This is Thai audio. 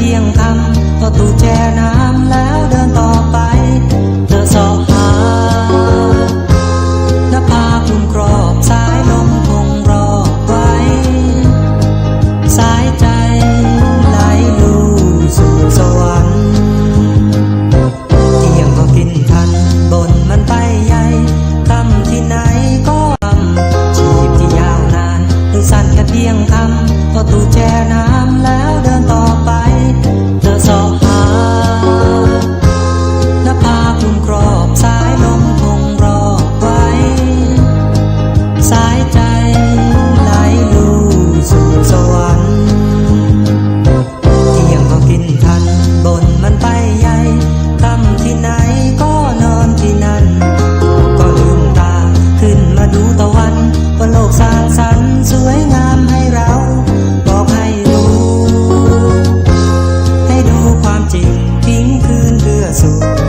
ที่ยงธรรมตอตูแช่น้ำแล้วเดินต่อไป เธอสอบหานภาคุมกรอบสายลมคงรอบไว้ สายใจไหลลู่สู่สวรรค์เที่ยงก็กินทันบนมันไปใหญ่คำที่ไหนก็คำชีพที่ยาวนานหรือสั้นแค่เพียงคำต่อตูแช่น้ำ ก็ดูตะวันว่โลกสร้างสรรค์สวยงามให้เรา บอกให้รู้ ให้ดูความจริงทิ้งคืนเพื่อสู่